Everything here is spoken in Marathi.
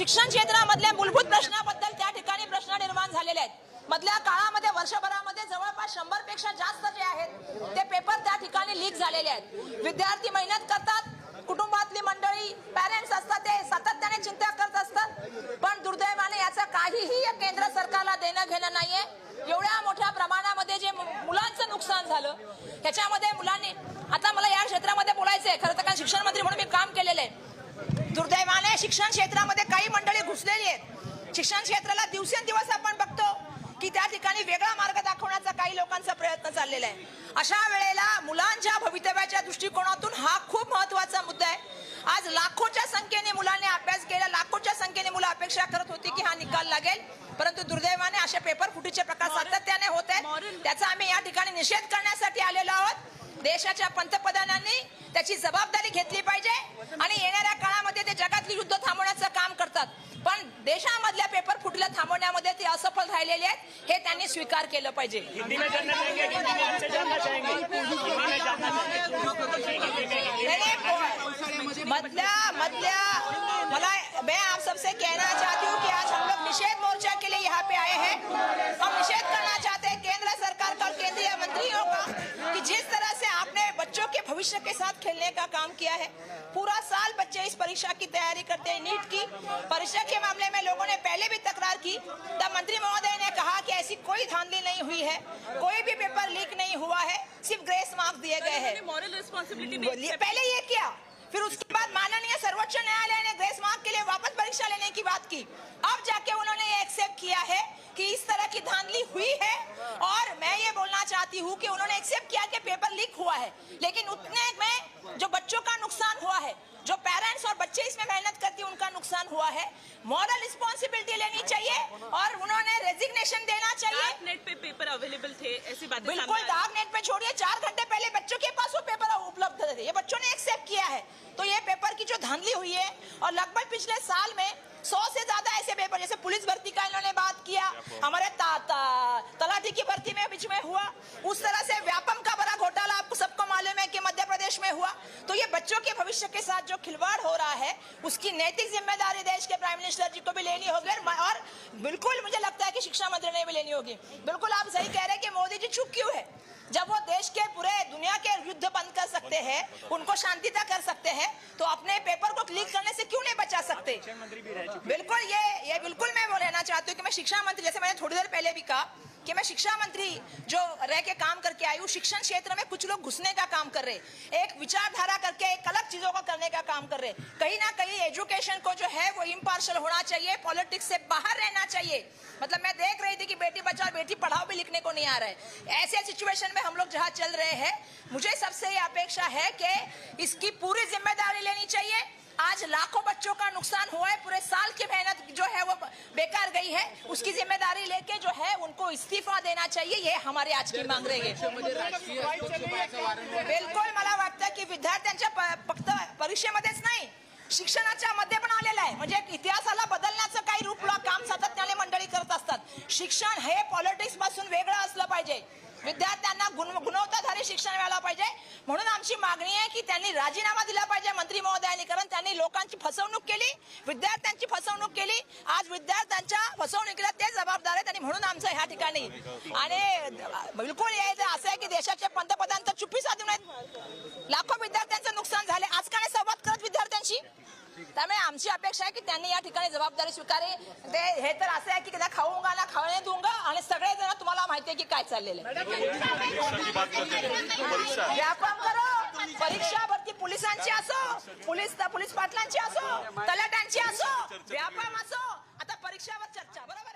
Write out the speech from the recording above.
शिक्षण क्षेत्रामधल्या मूलभूत प्रश्नाबद्दल त्या ठिकाणी प्रश्न निर्माण झालेले आहेत. मधल्या काळामध्ये वर्षभरामध्ये जवळपास शंभरपेक्षा जास्त जे आहेत ते पेपर त्या ठिकाणी लीक झालेले आहेत. विद्यार्थी मेहनत करतात कुटुंबातली मंडळी पॅरेंट्स असतात ते सातत्याने चिंता करत असतात. पण दुर्दैवाने याचा काहीही या केंद्र सरकारला देणं घेणं नाहीये. एवढ्या मोठ्या प्रमाणामध्ये जे मुलांचं नुकसान झालं त्याच्यामध्ये मुलांनी आता मला या क्षेत्रामध्ये बोलायचंय खरं तर कारण शिक्षण मंत्री म्हणून मी दुर्दैवाने शिक्षण क्षेत्रामध्ये काही मंडळी घुसलेली आहेत. शिक्षण क्षेत्राला दिवसेंदिवस आपण बघतो की त्या ठिकाणी वेगळा मार्ग दाखवण्याचा काही लोकांचा प्रयत्न चाललेला आहे. अशा वेळेला मुलांच्या भवितव्याच्या दृष्टिकोनातून हा खूप महत्त्वाचा मुद्दा आहे. आज लाखोच्या संख्येने मुलांनी अभ्यास केला लाखोच्या संख्येने मुलं अपेक्षा करत होती की हा निकाल लागेल. परंतु दुर्दैवाने असे पेपर फुटीचे प्रकार सातत्याने होत आहेत. त्याचा आम्ही या ठिकाणी निषेध करण्यासाठी आलेलो आहोत. देशाच्या पंतप्रधानांनी त्याची जबाबदारी घेतली पाहिजे आणि येणाऱ्या ते जगातली युद्ध थांबवण्याचं काम करतात. पण देशामधल्या पेपर फुटल्या थांबवण्यामध्ये ते असफल राहिलेले आहेत हे त्यांनी स्वीकार केलं पाहिजे. मधल्या मधल्या मला मैं आप सबसे कहना चाहती हूँ कि आज हम लोग निषेध मोर्चा के खेलने का काम किया है। पूरा साल बच्चे इस परीक्षा की तैयारी करते हैं नीट की। परीक्षा के मामले में लोगों ने पहले भी तकरार की। तब मंत्री महोदय ने कहा कि ऐसी कोई धांधली नहीं हुई है। कोई भी पेपर लीक नहीं हुआ है। सिर्फ़ ग्रेस मार्क्स दिए गए हैं। मॉरल रिस्पॉन्सिबिलिटी पहले ये किया। फिर उसके बाद माननीय सर्वोच्च न्यायालय ने ग्रेस मार्क के लिए वापस परीक्षा लेने की बात की। अब जाके उन्होंने ये एक्सेप्ट किया है कि इस तरह की धांधली हुई है। और मैं ये बोलना चाहती हूँ कि उन्होंने एक्सेप्ट किया कि पेपर लीक हुआ है। लेकिन उतने में जो बच्चों का नुकसान हुआ है जो पेरेंट्स और बच्चे इसमें मेहनत करती उनका नुकसान हुआ है। मॉरल रिस्पॉन्सिबिलिटी लेनी चाहिए और उन्होंने रेजिग्नेशन देना चाहिए। नेट पे पेपर अवेलेबल थे ऐसी बातें बिल्कुल डार्क नेट पे छोड़िए। चार घंटे पहले बच्चों के पास वो पेपर उपलब्ध थे। ये बच्चों ने एक्सेप्ट किया है। तो ये पेपर की जो धांधली हुई है और लगभग पिछले साल में सौ से ज़्यादा ऐसे पेपर जैसे पुलिस भर्ती का इन्होंने बात किया हमारे तलाटी की भर्ती में बीच में हुआ उस तरह से व्यापम का बड़ा घोटाला आपको सबको मालूम है कि मध्य प्रदेश में हुआ तो ये बच्चों के भविष्य के साथ जो खिलवाड़ हो रहा है उसकी नैतिक ज़िम्मेदारी देश के प्राइम मिनिस्टर जी को भी लेनी होगी और- बिल्कुल मुझे लगता है कि शिक्षा मंत्री ने भी लेनी होगी। बिल्कुल आप सही कह रहे हैं कि मोदी जी चुप क्यों है? जब वो देश के पूरे दुनिया के युद्ध बंद कर सकते हैं उनको शांतिता कर सकते हैं तो अपने पेपर को लीक करने से क्यों नहीं बचा सकते? रह बिल्कुल ये ये बिल्कुल मैं वो रहना चाहती हूँ कि मैं शिक्षा मंत्री जैसे मैंने थोड़ी देर पहले भी कहा कि मैं शिक्षा मंत्री जो रह के काम करके आई हूँ, शिक्षण क्षेत्र में कुछ लोग घुसने का काम कर रहे एक विचारधारा करके एक अलग चीज़ों को करने का काम कर रहे कहीं ना कहीं एजुकेशन को जो है वो इम्पार्शल होना चाहिए पॉलिटिक्स से बाहर रहना चाहिए। मतलब मैं देख रही थी कि बेटी बचाओ बेटी पढ़ाओ भी लिखने को नहीं आ रहा है। ऐसे सिचुएशन में हम लोग जहाँ चल रहे हैं, मुझे सबसे ये अपेक्षा है कि इसकी पूरी ज़िम्मेदारी लेनी चाहिए। आज लाखों बच्चों का नुकसान हुआ है, पूरे साल बेकार गई है उसकी जिम्मेदारी लेके जो है उनको इस्तीफा देना चाहिए ये हमारी आज की मांग रही है। बिलकुल मला वाटतं की विद्यार्थ्यांच्या फक्त परीक्षेमध्येच नाही शिक्षणाच्या मध्ये पण आलेलं आहे. म्हणजे इतिहासाला बदलण्याचं काही रूप काम सातत्याने मंडळी करत असतात. शिक्षण हे पॉलिटिक्सपासून वेगळं असलं पाहिजे. विद्यार्थ्यांना गुण गुणवत्ताधारी शिक्षण मिळालं पाहिजे. म्हणून आमची मागणी आहे की त्यांनी राजीनामा दिला पाहिजे मंत्री महोदयांनी कारण त्यांनी लोकांची फसवणूक केली विद्यार्थ्यांची फसवणूक केली. आज विद्यार्थ्यांच्या फसवणुकीला ते जबाबदार आहेत आणि म्हणून आमचं ह्या ठिकाणी आणि बिलकुल असं आहे की देशाचे पंतप्रधान तर चुप्पी साधून आहेत लाखो विद्यार्थ्यांचं नुकसान झाले. आज का नाही संवाद करत विद्यार्थ्यांशी? त्यामुळे आमची अपेक्षा आहे की त्यांनी या ठिकाणी जबाबदारी स्वीकारे. ते हे तर असं आहे की कदा खाऊंगा ना खावणे दूंगा आणि सगळे जण तुम्हाला माहिती आहे की काय चाललेलं आहे. व्यापम करो. परीक्षा पोलिसांची असो पोलीस पोलीस पाटलांची असो तलाट्यांची असो व्यापार असो आता परीक्षावर चर्चा बरोबर?